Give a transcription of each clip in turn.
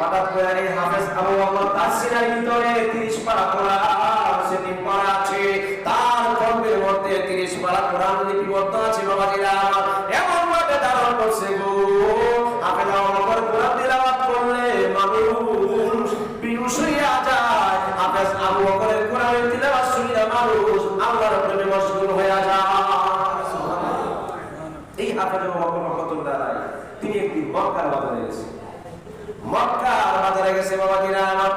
হঠাৎ করে এই হাফেজ আবু বকর তার সিনার ভিতরে 30 পারা কোরআন সেটি পড়া আছে। তার কলবের মধ্যে 30 পারা কোরআন লিপিবদ্ধ আছে, বাবাজিরা আমার। এমন ভাবে ধারণ করছে গো। হাফেজ আবু বকর কোরআন তিলাওয়াত করলে মানুষ বিহুশ হইয়া যায় হাফেজ আবু বকরের কোরআনের তিলাওয়াত শুনিয়া মানুষ আল্লাহর প্রেমে মশগুল হইয়া যায় এই হাফেজ আবু বকর রহমাতুল্লাহ আলাইহি তিনি একদিন মক্কার বাজারে গেছেন বাজারে গেছে বাবাজিরা, আমার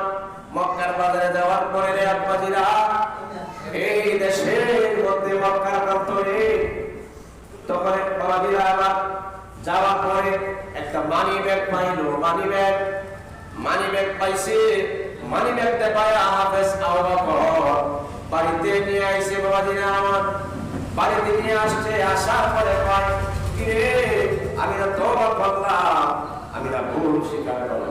মক্কার বাজারে যাওয়ার পরে রে আব্বাজিরা, এই দেশের মধ্যে মক্কার প্রান্তরে তখন এক বাবাজিরা আমার যাওয়ার পরে একটা মানি ব্যাগ পাইলো। মানি ব্যাগ মানি ব্যাগ পাইছে। মানি ব্যাগটা পায় হাফেজ আবু বকর। বাড়িতে নিয়ে আইছে বাবাজিরা আমার। বাড়িতে নিয়ে আসছে, আসার পরে কয়, কিরে, আমি না তওবা করলাম, আমি না ভুল স্বীকার করলাম।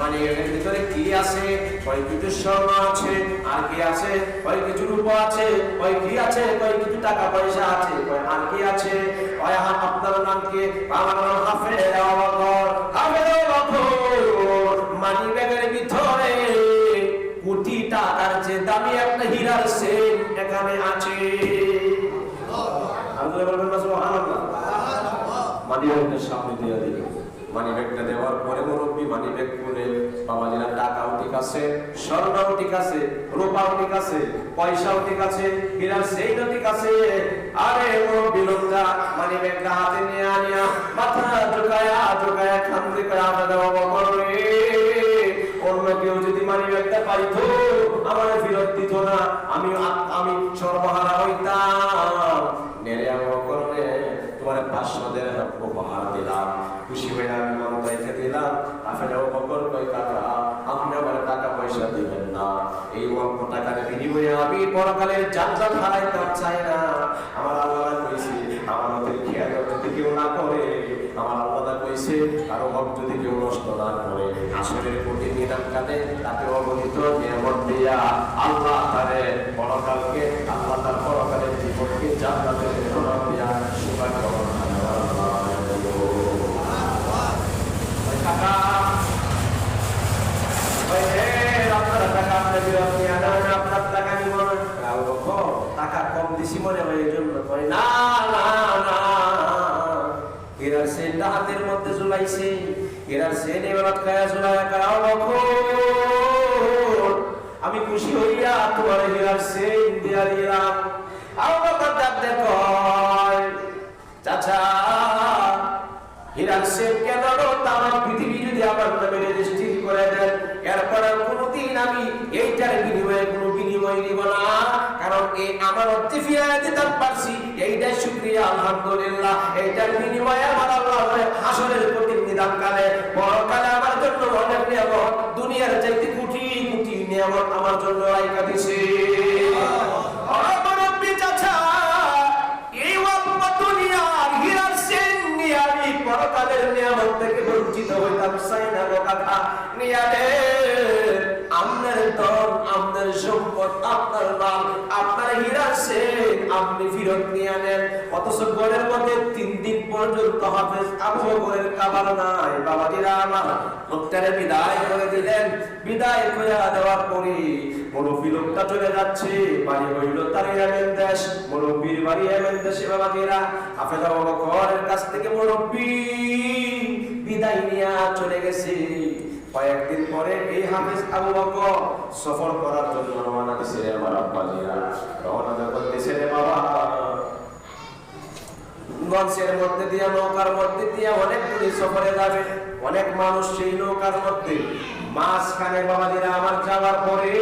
মানে এর ভিতরে কি আছে? কয় কিছু স্বর্ণ আছে? আর কি আছে? কয় কিছু রূপ আছে? কয় কি আছে? কয় কিছু টাকা পয়সা আছে? কয় আর কি আছে? কয় আপনার নাম কি আমার নাম হাফেজ টাকাও ঠিক আছে, স্বর্ণও ঠিক আছে, রূপাও ঠিক আছে, পয়সাও ঠিক আছে সেইটা ঠিক আছে। আরে লোকটা, মানি ব্যাগটা হাতে নিয়ে আনিয়া মাথা আমরা অন্য কেউ যদি মানি ব্যাগটা পাইতো, আমার ফেরত দিত না। আমি আমি সর্বহারা হইতাম নেরে আমার করলে তোমার পাঁচশো দেড় উপহার দিলাম খুশি হয়ে আমি মন রেখে দিলাম আসলে বকর কই কাকা আপনি আমার টাকা পয়সা দিবেন না এই অল্প টাকার বিনিময়ে আমি পরকালের জান্নাত হারাইতাম চাই না। আমার আল্লাহ কইছে আমার ওদের খেয়াল যদি কেউ না করে, আমার আল্লাহ কইছে, কারও হক যদি কেউ নষ্ট না করে আসলের কোটি নিলাম কালে তাকে অবহিত নিয়ামত দিয়া আল্লাহ তারে পরকালকে, আল্লাহ তার পরকালের জীবনকে জান্নাতের প্রণাম দিয়া সুপার করুন ওই আপনার টাকা আপনি বিরত নিয়ে আনেন আপনার টাকা নিব কাউ কখন টাকা কম দিছি মনে হয়, এই জন্য কয়, না না না। সেনটা হাতের মধ্যে ঝুলায় কাও কখন আমি খুশি হইয়া তোমার হীরার সেন দিয়া দিলাম। কথা দেখো চাচা হীরার সেন কেন তামাম পৃথিবী যদি আমার নামে রেজিস্ট্রি করে দেন এরপর আর কোনোদিন আমি এইটার বিনিময়ে কোনো বিনিময় নিব না কারণ এই আমার অর্থে ফিরিয়ে দিতে পারছি। এইটাই শুক্রিয়া আলহামদুলিল্লাহ। এইটার বিনিময়ে আমার আল্লাহ হাসরের প্রতিনিধান কালে পরকালে আমার জন্য অনেক নিয়ামত দুনিয়ার চাইতে কোটি কোটি নিয়ামত আমার জন্য রাইকা দিছে। পরকালের নিয়ামত থেকে বঞ্চিত হইতাম চাই না গো দন আমনের আপনার সম্পদ, আপনার মাল, আপনার হীরা সেন আপনি ফেরত নিয়ে আনেন। অথচ ঘরের মধ্যে তিন দিন পর্যন্ত হাফেজ আবু বকরের কাবার নাই। বাবাজিরা আমার লোকটারে বিদায় করে দিলেন। বিদায় করে দেওয়ার পরে মুরব্বী লোকটা চলে যাচ্ছে। বাড়ি হইল তার ইয়ামেন দেশ। মুরব্বীর বাড়ি ইয়ামেন দেশে বাবাজিরা। হাফেজ আবু বকরের কাছ থেকে মুরব্বী বিদায় নিয়ে চলে গেছে। কয়েকদিন পরে এই হাফিজ আবু বকর সফর করার জন্য রওনা দিছে রে আমার আব্বাজিরা রওনা যখন দিছে রে বাবা, গঞ্জের মধ্যে দিয়ে, নৌকার মধ্যে দিয়ে অনেক দূরে সফরে যাবে, অনেক মানুষ সেই নৌকার মধ্যে। মাঝখানে বাবাজিরা আমার যাওয়ার পরে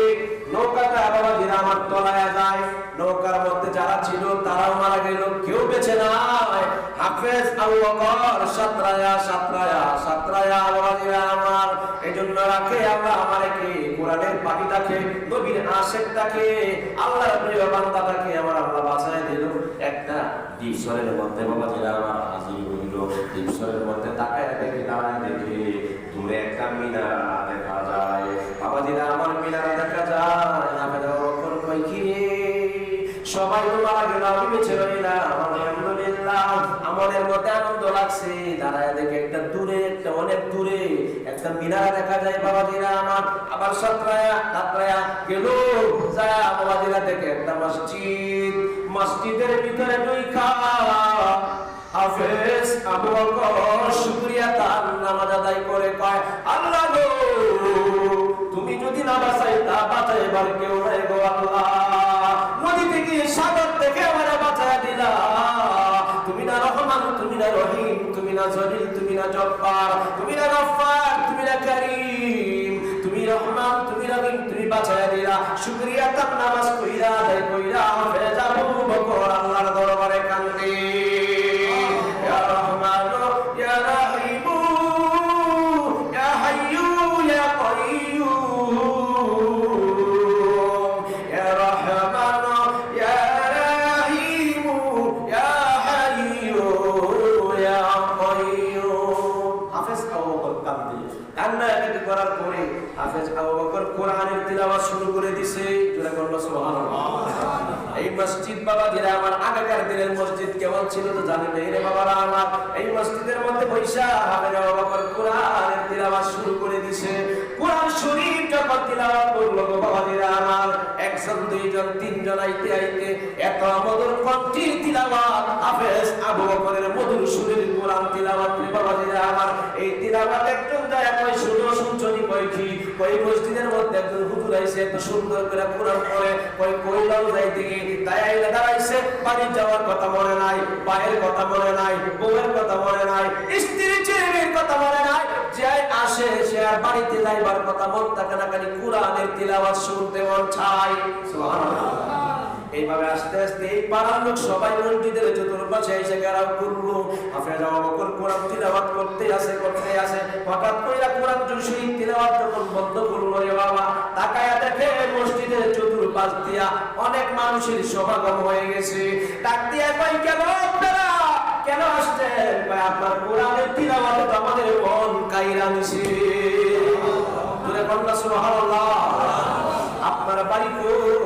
নৌকাটা বাবাজিরা আমার তলায় যায়। নৌকার মধ্যে যারা ছিল তারাও মারা গেল, কেউ বেঁচে নাই। হাফেজ আবু বকর, সাতরায়া সাতরায়া সাতরায়া বাবাজিরা আমার এজন্য রাখে আমরা আমাকে কোরআনের পাখিটাকে নবীর আশেকটাকে, আল্লাহর প্রিয় বান্দাটাকে আমার আল্লাহ বাঁচায় দিল। একটা ডিপসরের মধ্যে বাবাজিরা আমার হাজির হইল। ডিপসরের মধ্যে তাকায় দেখে, দাঁড়ায় দেখে, দূরে একটা মিনারা দেখা যায়। বাবাজিরা আমার মিনারা দেখা যায়। আমি বকর কই কি সবাই তো মারা গেল, আমি বেঁচে রইলাম। আলহামদুলিল্লাহ, আমাদের মধ্যে আনন্দ লাগছে। দাঁড়ায় দেখে একটা দূরে, একটা অনেক দূরে মিনারা দেখা যায় বাবাজিরা আমার। আবার সাতরায়া সাতরায়া গেল। বাবাজিরা দেখে একটা মসজিদ। মসজিদের ভিতরে দুই হাফেজ আবু বকর শুকরিয়া তার নামাজ আদায় করে কয়, আল্লাহ তুমি যদি না বাঁচাইতা বাঁচাইবার কেউ নাই গো আল্লাহ। না জলিল, তুমি না জব্বার, তুমি না গফফার, তুমি না করিম, তুমি রহমান, তুমি রহিম, তুমি বাঁচায় দিলা শুকরিয়া তার নামাজ কইরা, আদায় কইরা হাফেজ দিনের মসজিদ কেমন ছিল তো জানেন না। রে বাবারা আমার, এই মসজিদের মধ্যে বৈশা হাফেজ আবু বকর কোরআনের তিলাওয়াত শুরু করে দিছে। কোরআন শরীফ যখন তিলাওয়াত করল গো বাবাজিরা আমার, একজন, দুইজন, তিনজন আইতে আইতে এত মধুর কণ্ঠে তিলাওয়াত হাফেজ আবু বকরের মধুর সুরের কোরআন তিলাওয়াত রে বাবাজিরা আমার। এই তিলাওয়াত একদম যায় কই শুনো শুনছনি কই কি? কই মসজিদের মধ্যে একজন হুজুর আইছে এত সুন্দর করে কোরআন পড়ে, ওই কইলাও যাইতে গিয়ে তাই আইলে দাঁড়াইছে, বাড়ি যাওয়ার কথা মনে নাই পায়ের কথা মনে নাই, বউয়ের কথা মনে নাই, স্ত্রী ছেলের কথা মনে নাই, যে আসে, সে আর বাড়িতে যাইবার কথা মন থাকে না, খালি কোরআনের তিলাওয়াত শুনতে মন চাই সুবহানাল্লাহ। এইভাবে আস্তে আস্তে এই পাড়ার লোক সবাই মসজিদের চতুর্পাশে এসে গেরাও করল হাফেজ আবু বকর কোরআন তিলাওয়াত করতে আসে করতে আসে। হঠাৎ কইরা কোরআন শরীফ তিলাওয়াত যখন বন্ধ করল রে বাবা, তাকায়া দেখে মসজিদের চতুর্পাশ দিয়া অনেক মানুষের সমাগম হয়ে গেছে। ডাক দিয়া কই কেন আপনারা? কেন আসছেন? কয়, আপনার কোরআনের তিলাওয়াত তো আমাদের মন কাইরা নিছে তুলে কন্যা সুবহানাল্লাহ, আপনার বাড়ি কই?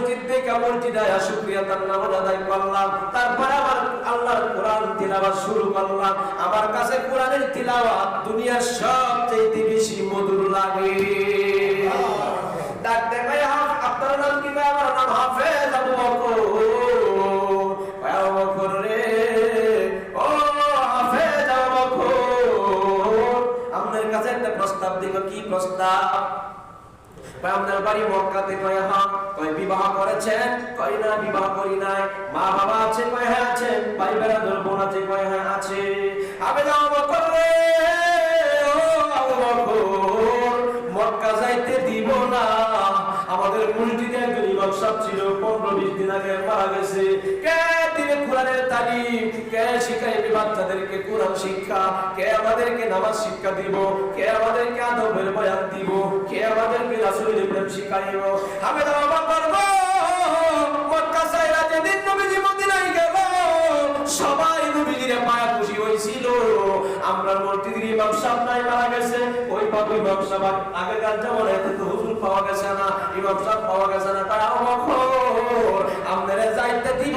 মসজিদ দেখে মসজিদ আয়া শুক্রিয়া তার নামাজ আদায় করলাম। তারপরে আমার আল্লাহর কোরআন তিলাওয়াত শুরু করলাম। আমার কাছে কোরআনের তিলাওয়াত দুনিয়ার সবচেয়ে বেশি মধুর লাগে। দেখাই আপনার নাম কি? আমার নাম হাফেজ আবু বকর রে। ও, হাফেজ আবু বকর। আপনার কাছে একটা প্রস্তাব দিব। কি প্রস্তাব? আপনার বাড়ি মক্কাতে কয় কয় বিবাহ করেছেন? কয়, না, বিবাহ করি নাই। মা বাবা আছে, কয় হ্যাঁ আছে। ভাই বোন আছে, কয় হ্যাঁ আছে। মক্কা যাইতে দিব না। আমাদের মসজিদে একজন ইমাম সাহেব ছিল, পনেরো বিশ দিন আগে মারা গেছে। কে দিনে কোরআনের তালিম, কে শিখাইবে বাচ্চাদেরকে কোরআন শিক্ষা? কে আমাদেরকে নামাজ শিক্ষা দিব? কে আমাদেরকে আদবের বয়ান দিব? কে আমাদেরকে রাসূলের প্রেম শিখাইব? আমি তো বাবা করব। মক্কা সাইরা যেদিন নবীজি মদিনায় গেল, সবাই নবীজির পায়া খুশি হয়েছিল। আমরা মসজিদের ইমাম সাহেব নাই, মারা গেছে। ওই পাপি ইমাম সাহেব আগেকার জামানায় তো হুজুর পাওয়া গেছে না, ইমাম সাহেব পাওয়া গেছে না। তারা অমখর আমাদের যাইতে দিব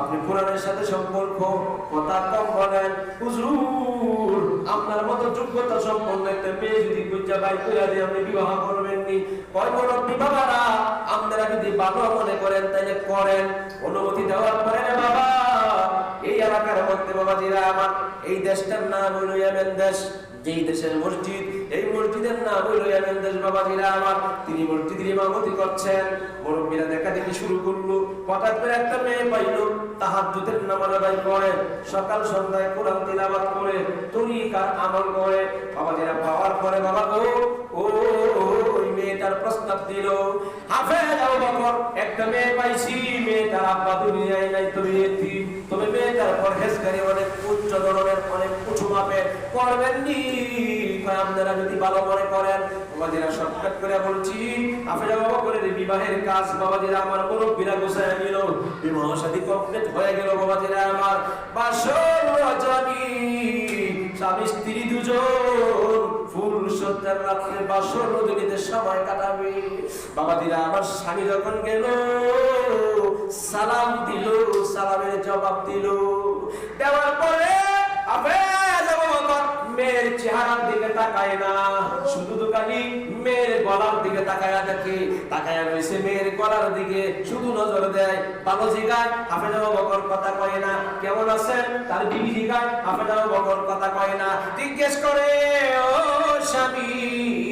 আপনি কোরআনের সাথে সম্পর্ক, কথা কম বলেন, হুজুর, আপনার মতো যোগ্যতা সম্পন্ন একটা মেয়ে যদি বুঝা বাই কইরা দিয়ে আপনি বিবাহ করবেন নি? কয় মুরব্বী বাবারা, আপনারা যদি ভালো মনে করেন, তাইলে করেন। অনুমতি দেওয়ার পরে বাবা, এই এলাকার মধ্যে বাবাজিরা আমার, এই দেশটার নাম হইল ইয়ামেন দেশ। যেই দেশের মসজিদ এই মসজিদের নাম হইল দেশ বাবাজিরা আমার। তিনি মসজিদের ইমামতি করছেন। মুরব্বীরা দেখা দেখি শুরু করল। হঠাৎ করে একটা মেয়ে পাইলো। তাহাজ্জুদের নামাজ আদায় করে। সকাল সন্ধ্যায় কোরআন তিলাওয়াত করে। তরিকার আমল করে। বাবাজিরা পাওয়ার পরে বাবা গো, ও ওই মেয়েটার প্রস্তাব দিল। হাফেজ আবু বকর, একটা মেয়ে পাইছি। মেয়েটার আব্বা দুনিয়ায় নাই, তুমি এতি তবে মেয়েটার পরহেজগারি অনেক উচ্চ ধরনের, অনেক উঁচু মাপের। করবেন নি আপনারা যদি ভালো মনে করেন, বাবাজিরা শর্টকাট করে বলছি আবু বকরের বিবাহের কাজ বাবাজিরা আমার নিল, বিবাহ শাদী কমপ্লিট হয়ে গেল বাবাজিরা আমার। স্বামী স্ত্রী দুজন, ফুল রাত্রে রজনীতে সময় কাটাবে। বাবাজিরা আমার স্বামী যখন গেল, সালাম দিল, সালামের জবাব দিল। দেওয়ার পরে বকর মেয়ের চেহারার দিকে তাকায় না। শুধু দোকানি মেয়ের গলার দিকে তাকায়া দেখে। তাকায়া রয়েছে মেয়ের গলার দিকে। শুধু নজর দেয়। ভালো জিগায় হাফেজ বকর কথা কয় না। কেমন আছেন? তার বিবি জিগায় হাফেজ বকর কথা কয় না। জিজ্ঞেস করে, ও স্বামী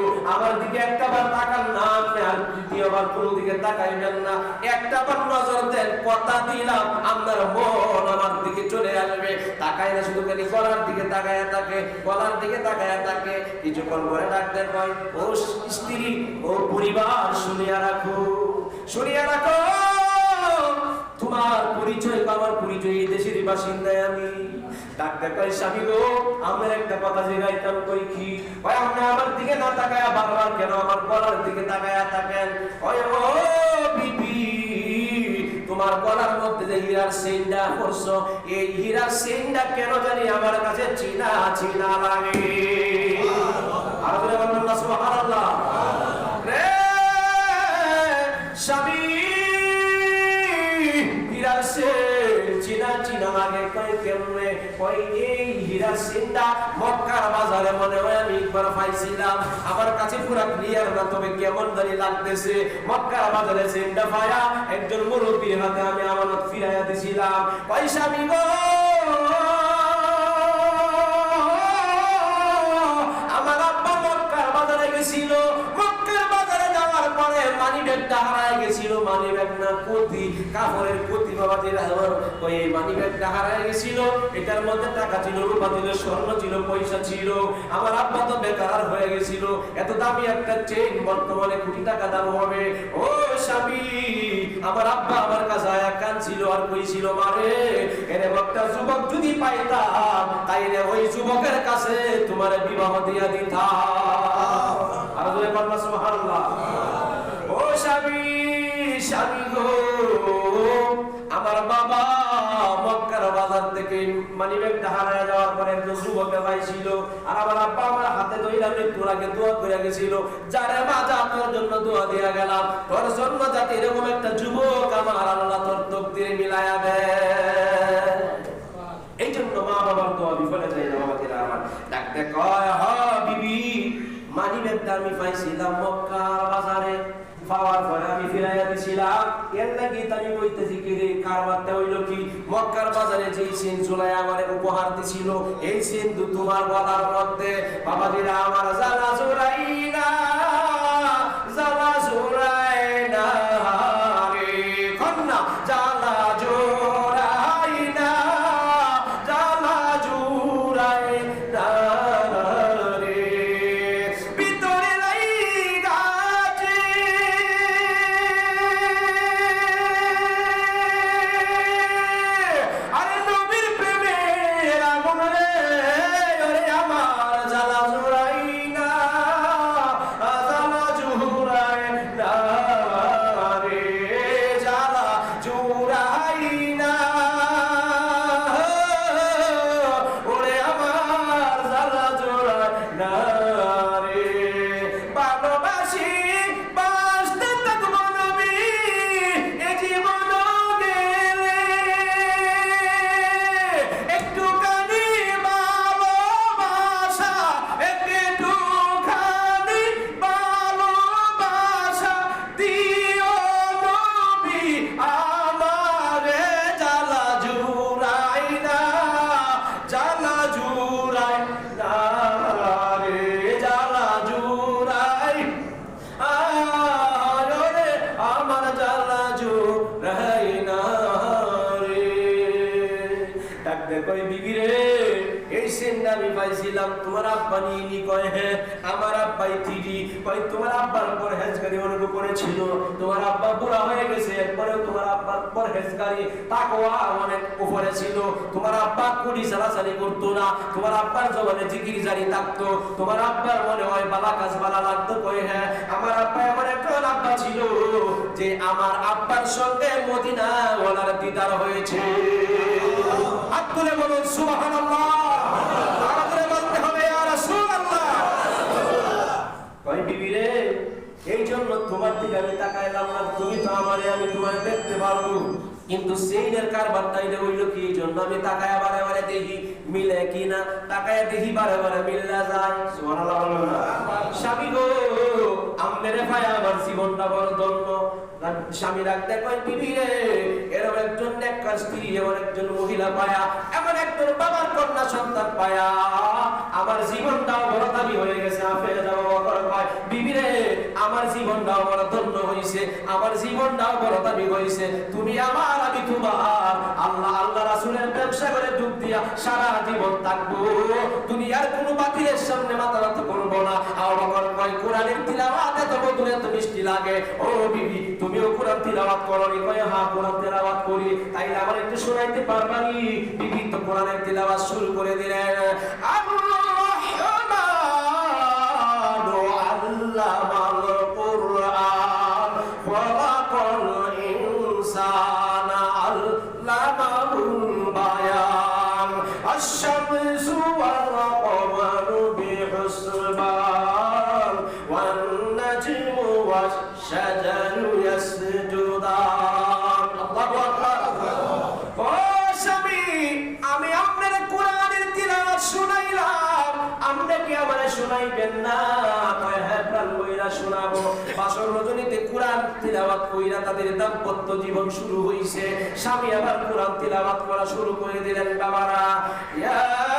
আমার দিকে একটা বার তাকান না, আপনি আর দ্বিতীয়বার কোন দিকে তাকাইবেন না। একটা বার নজর দেন, কথা দিলাম, আপনার মন আমার দিকে চলে আসবে। তাকাই না, শুধু খালি গলার দিকে তাকায় থাকে, গলার দিকে তাকায় থাকে। কিছুক্ষণ পরে ডাক্তার কয় ও স্ত্রী, ও পরিবার শুনিয়া রাখো শুনিয়া রাখো। তোমার পরিচয় আমার পরিচয় এই দেশের বাসিন্দায় আমি। তোমার গলার মধ্যে যে হীরার সেন্ডা এই হীরার সেন্ডা কেন জানি আমার কাছে চিনা চিনা লাগে। আর স্বামী। কই এই হীরা সেনটা মক্কার বাজারে মনে হয় আমি একবার পাইছিলাম। আমার কাছে পুরো ক্লিয়ার না, তবে কেমন জানি লাগতেছে। মক্কার বাজারে সেনটা পায়া একজন মুরব্বীর হাতে আমি আমানত ফিরাইয়া দিছিলাম। পয়সা গো আমার আব্বা মক্কার বাজারে গেছিল মক্কার বাজারে যাওয়ার পরে মানি ব্যাগটা হারায় গেছিল মানি ব্যাগ না, কতি কাপড়ের কতি বাবা যে ওই মানি ব্যাগটা হারায় গেছিল, এটার মধ্যে টাকা ছিল, রূপা ছিল, স্বর্ণ ছিল, পয়সা ছিল। আমার আব্বা তো বেকার হয়ে গেছিল। এত দামি একটা চেইন বর্তমানে কোটি টাকা দাম হবে। ও স্বামী, আমার আব্বা আমার কাছে আয়া কান ছিল আর কই ছিল মারে, এর একটা যুবক যদি পাইতাম, তাইলে ওই যুবকের কাছে তোমার বিবাহ দিয়া দিতাম। মানি ব্যাগটা যাওয়ার পরে একজন যুবক পাইছিল। আর আমার আব্বা আমার হাতে ধইরা মৃত্যুর আগে দোয়া করে গেছিল। যারে মা যা জন্য দোয়া দিয়া গেলাম, তোর জন্য যাতে এরকম একটা যুবক আমার আল্লাহ তোর তকদিরে মিলায়া দেয় এই জন্য মা বাবার দোয়া বিফলে যায় না বাবাদের আমার। ডাকতে কয়, হ বিবি মানি ব্যাগটা আমি পাইছিলাম মক্কার বাজারে। পাওয়ার পরে আমি কি? মক্কার বাজারে যে সিন চুলাই আমার উপহার দিছিল, এই সিন তোমার বলার মধ্যে। বাবাজিরা, আমার জানা জোরাই পাইছিলাম, তোমার আব্বা নিয়ে কয় হ্যাঁ আমার আব্বাই তিরি কয়, তোমার আব্বার পর হেজগারি অনুভব করেছিল। তোমার আব্বা বুড়া হয়ে গেছে, এরপরেও তোমার আব্বার পর হেজগারি। তাকওয়া অনেক উপরে ছিল। তোমার আব্বা কুড়ি সালাসালি করতো না। তোমার আব্বার জবানে জিকির জারি থাকতো। তোমার আব্বার মনে হয় বালা কাজ বালা লাগতো কয় হ্যাঁ আমার আব্বা এমন একজন আব্বা ছিল যে আমার আব্বার সঙ্গে মদিনা ওনার দিদার হয়েছে। হাত তুলে বলুন, সুবহানাল্লাহ আরও করে বলতে হবে ইয়া রাসূলুল্লাহ কয় বিবি রে এই জন্য তোমার দিকে আমি তাকাইলাম না, তুমি তো আমারে, আমি তোমার দেখতে পারব। কিন্তু সেইনের কারবারটা এটা হইল কি? এই জন্য আমি তাকায় বারে বারে দেখি মিলে কি না তাকায় দেখি বারে বারে মিললা যায়। স্বামী গো আমনেরে ভাই আমার জীবনটা বড় ধন্য। স্বামী রাখতে কয়, বিবি রে এরকম একজন নেককার স্ত্রী, এমন একজন মহিলা পায়া, এমন একজন বাবার কন্যা সন্তান পায়া। আমার জীবনটাও বড় দামি হয়ে গেছে, আপেল যাওয়া করে কয় বিবি রে আমার জীবনটাও বড় ধন্য হইছে, আমার জীবনটাও বড় দামি হইছে। তুমি আমার, আমি তোমার। আল্লাহ আল্লাহ রাসূলের ব্যবসা করে ডুব দিয়া সারা জীবন থাকব। দুনিয়ার কোনো বাতিলের সামনে মাথা নত করব না। আর আমার কয়, কোরআনের এত এত মিষ্টি লাগে। ও বিবি, তুমিও কোরআন তিলাওয়াত করনি। কয় হ্যাঁ কোরআন তিলাওয়াত করি। তাইলে আমার একটু শোনাইতে পারবানি? বিবি তো কোরআনের তিলাওয়াত শুরু করে দিলেন। আর-রহমানু ওয়ান নাজমু ওয়াশ-শাজারু ইয়াসজুদান আল্লাহু আকবার ও স্বামী আমি আপনার কোরআনের তিলাওয়াত শুনাইলাম। আপনি কি আমারে শুনাইবেন না? বাসর রজনীতে কোরআন তিলাওয়াত কইরা তাদের দাম্পত্য জীবন শুরু হইছে। স্বামী আবার কোরআন তিলাওয়াত করা শুরু করে দিলেন বাবারা। ইয়াসিন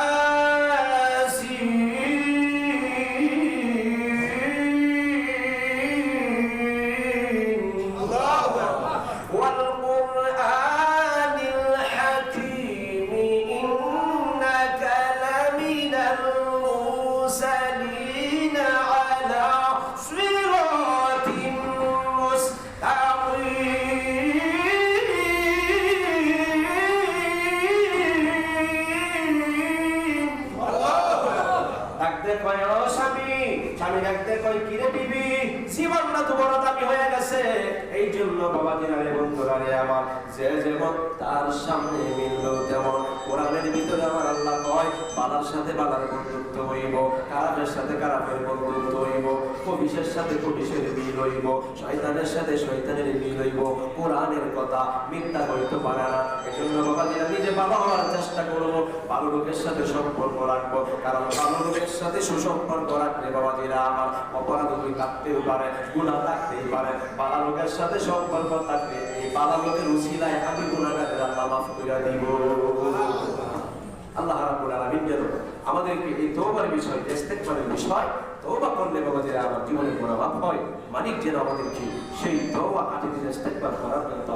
বাবা বন্ধুরা রে আমার যে যেমন তার সামনে মিলল তেমন। কোরআনের ভিতরে আমার বালার সাথে বালার বন্ধুত্ব হইব খারাপের সাথে খারাপের বন্ধুত্ব হইব কবিশের সাথে কবিশের মিল হইব, শয়তানের সাথে শয়তানের মিল হইব, কোরআনের কথা মিথ্যা হইতে পারে না। এজন্য বাবা দিনা নিজে ভালো হওয়ার চেষ্টা করব ভালো লোকের সাথে সম্পর্ক রাখব, কারণ ভালো লোকের সাথে সুসম্পর্ক রাখলে বাবা দিনা আমার অপরাধ হয়ে থাকতেও পারে গুণা থাকতেই পারে। ভালো লোকের সাথে সম্পর্ক থাকলে এই ভালো লোকের উসিলায় আমি গুণাগারের আল্লাহ মাফ করে দিব। আল্লাহ আমাদেরকে এই তোমার বিষয় ইস্তেগফারের বিষয়, তওবা করলে বাবা যে আমার জীবনে মাফ হয়। মানিক যেন আমাদেরকে সেই তওবা কাটিয়ে ইস্তেগফার করার জন্য